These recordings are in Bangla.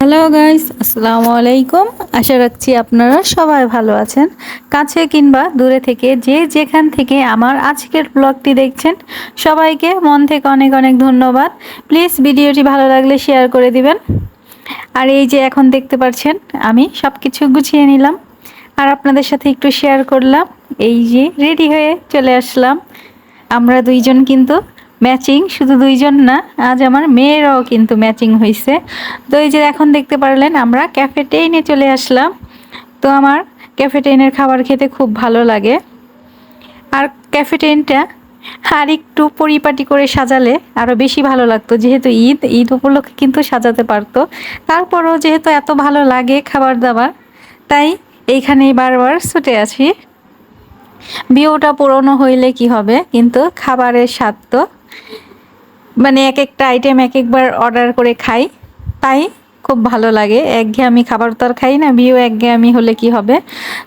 হ্যালো গাইস আসসালামু আলাইকুম আশা রাখছি আপনারা সবাই ভালো আছেন। কাছে কিংবা দূরে থেকে যে যেখান থেকে আমার আজকের ব্লগটি দেখছেন, সবাইকে মন থেকে অনেক অনেক ধন্যবাদ। প্লিজ ভিডিওটি ভালো লাগলে শেয়ার করে দিবেন। আর এই যে এখন দেখতে পাচ্ছেন আমি সব কিছু গুছিয়ে নিলাম। আর আপনাদের সাথে একটু শেয়ার করলাম, এই যে রেডি হয়ে চলে আসলাম। আমরা দুইজন কিন্তু ম্যাচিং শুধু দুইজন না, আজ আমার মেয়েরাও কিন্তু ম্যাচিং হয়েছে তো এই যে এখন দেখতে পারলেন, আমরা ক্যাফেটেইনে চলে আসলাম। তো আমার ক্যাফেটেইনের খাবার খেতে খুব ভালো লাগে। আর ক্যাফেটেইনটা আর একটু পরিপাটি করে সাজালে আরও বেশি ভালো লাগতো। যেহেতু ঈদ ঈদ উপলক্ষে কিন্তু সাজাতে পারতো। তারপরও যেহেতু এত ভালো লাগে খাবার দাবার তাই এইখানেই বারবার ছুটে আছি বিয়েটা পুরনো হইলে কি হবে? কিন্তু খাবারের স্বাদ তো। মানে এক একটা আইটেম এক একবার অর্ডার করে খাই। তাই খুব ভালো লাগে। একঘেয়েমি খাবার তো আর খাই না, বিয়েও একঘেয়েমি হলে কি হবে?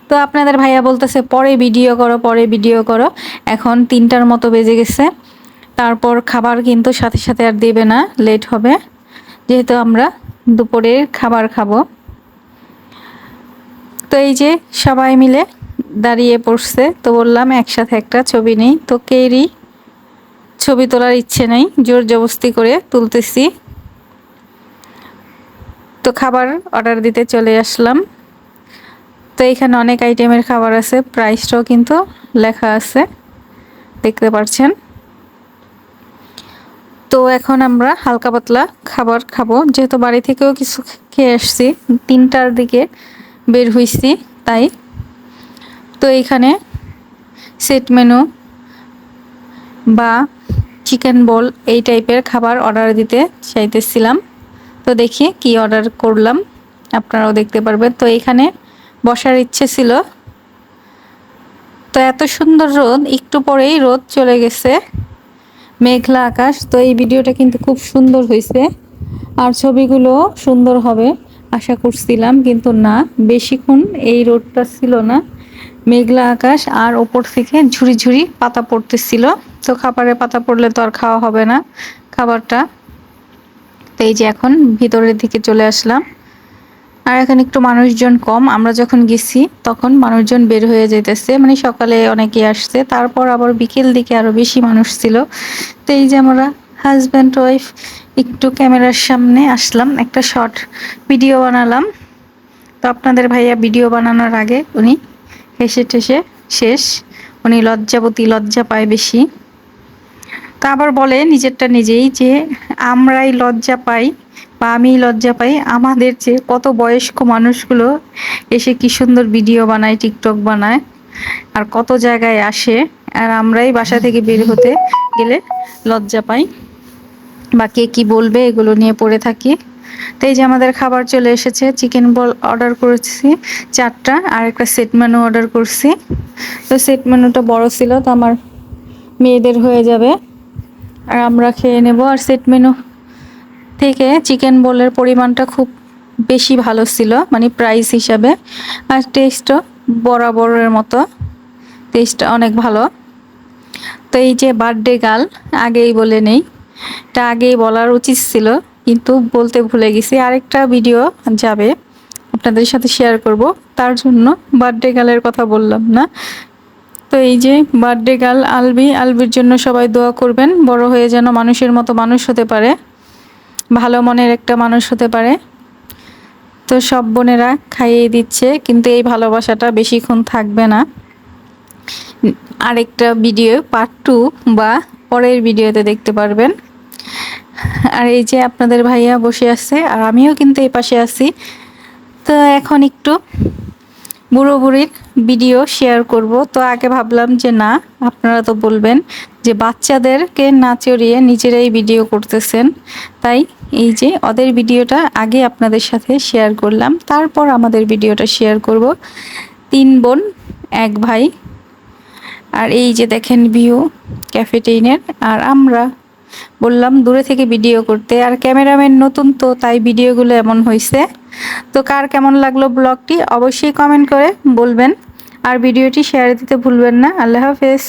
তো আপনাদের ভাইয়া বলতেছে, পরে ভিডিও করো, পরে ভিডিও করো। এখন তিনটার মতো বেজে গেছে। তারপর খাবার কিন্তু সাথে সাথে আর দেবে না, লেট হবে। যেহেতু আমরা দুপুরের খাবার খাব। তো এই যে সবাই মিলে দাঁড়িয়ে পড়ছে, তো বললাম একসাথে একটা ছবি নেই। তো কেরই ছবি তোলার ইচ্ছে নেই, জোর জবস্তি করে তুলতেছি। তো খাবার অর্ডার দিতে চলে আসলাম। তো এখানে অনেক আইটেমের খাবার আছে প্রাইসটাও কিন্তু লেখা আছে, দেখতে পাচ্ছেন। তো এখন আমরা হালকা পাতলা খাবার খাব, যেহেতু বাড়ি থেকেও কিছু খেয়ে আসছি, তিনটার দিকে বের হইছি তাই। তো এইখানে সেট মেনু বা চিকেন বল এই টাইপের খাবার অর্ডার দিতে চাইতেছিলাম। তো দেখি কি অর্ডার করলাম। আপনারাও দেখতে পারবেন। তো এখানে বসার ইচ্ছে ছিল। তো এত সুন্দর রোদ, একটু পরেই রোদ চলে গেছে। মেঘলা আকাশ। তো এই ভিডিওটা কিন্তু খুব সুন্দর হয়েছে। আর ছবিগুলো সুন্দর হবে, আশা করছিলাম, কিন্তু না, বেশিক্ষণ এই রোদটা ছিল না। মেঘলা আকাশ আর ওপর থেকে ঝুড়ি ঝুড়ি পাতা পড়তেছিল। তো খাবারে পাতা পড়লে তো আর খাওয়া হবে না, খাবারটা। তো এই যে এখন ভিতরের দিকে চলে আসলাম। আর এখন একটু মানুষজন কম, আমরা যখন গেছি তখন মানুষজন বের হয়ে যেতেছে মানে সকালে অনেকে আসছে, তারপর আবার বিকেল দিকে আরও বেশি মানুষ ছিল। তো এই যে আমরা হাজব্যান্ড ওয়াইফ একটু ক্যামেরার সামনে আসলাম, একটা শর্ট ভিডিও বানালাম। তো আপনাদের ভাইয়া ভিডিও বানানোর আগে উনি হেসে ঠেসে শেষ। উনি লজ্জাবতী, লজ্জা পায় বেশি। তা আবার বলে নিজেরটা নিজেই যে আমরাই লজ্জা পাই বা আমি লজ্জা পাই, আমাদের যে কত বয়স্ক মানুষগুলো এসে কি সুন্দর ভিডিও বানায় টিকটক বানায়, আর কত জায়গায় আসে, আর আমরাই বাসা থেকে বের হতে গেলে লজ্জা পাই বা কে কি বলবে এগুলো নিয়ে পড়ে থাকি। তো এই যে আমাদের খাবার চলে এসেছে চিকেন বল অর্ডার করেছি, চারটা, আর একটা সেট মেনু অর্ডার করছি। তো সেট মেনুটা বড় ছিল, তো আমার মেয়েদের হয়ে যাবে। আর আমরা খেয়ে নেব আর সেট মেনু থেকে চিকেন বোলের পরিমাণটা খুব বেশি ভালো ছিল মানে প্রাইস হিসাবে। আর টেস্টও বরাবরের মতো। টেস্টটা অনেক ভালো। তো এই যে বার্থডে গার্ল আগেই বলে নেই। এটা আগেই বলার উচিত ছিল, কিন্তু বলতে ভুলে গেছি। আরেকটা ভিডিও যাবে, আপনাদের সাথে শেয়ার করব। তার জন্য বার্থডে গার্লের কথা বললাম না। তো এই যে বার্থডে গার্ল আলবি, আলবির জন্য সবাই দোয়া করবেন। বড় হয়ে যেন মানুষের মতো মানুষ হতে পারে। ভালো মনের একটা মানুষ হতে পারে। তো সব বোনেরা খাইয়ে দিচ্ছে, কিন্তু এই ভালোবাসাটা বেশিক্ষণ থাকবে না। আরেকটা ভিডিও পার্ট টু বা পরের ভিডিওতে দেখতে পারবেন। আর এই যে আপনাদের ভাইয়া বসে আছে, আর আমিও কিন্তু এই পাশে আছি। তো এখন একটু বুড়ো বুড়ির ভিডিও শেয়ার করব। তো আগে ভাবলাম যে না, আপনারা তো বলবেন যে বাচ্চাদেরকে না চড়িয়ে নিজেরাই ভিডিও করতেছেন। তাই এই যে ওদের ভিডিওটা আগে আপনাদের সাথে শেয়ার করলাম, তারপর আমাদের ভিডিওটা শেয়ার করব। তিন বোন, এক ভাই। আর এই যে দেখেন ভিউ ক্যাফেটেইনের আর আমরা বললাম, দূরে থেকে ভিডিও করতে। আর ক্যামেরাম্যান নতুন তো, তাই ভিডিওগুলো এমন হয়েছে তো কার কেমন লাগল ব্লগটি অবশ্যই কমেন্ট করে বলবেন। আর ভিডিওটি শেয়ার দিতে ভুলবেন না। আল্লাহ হাফেজ।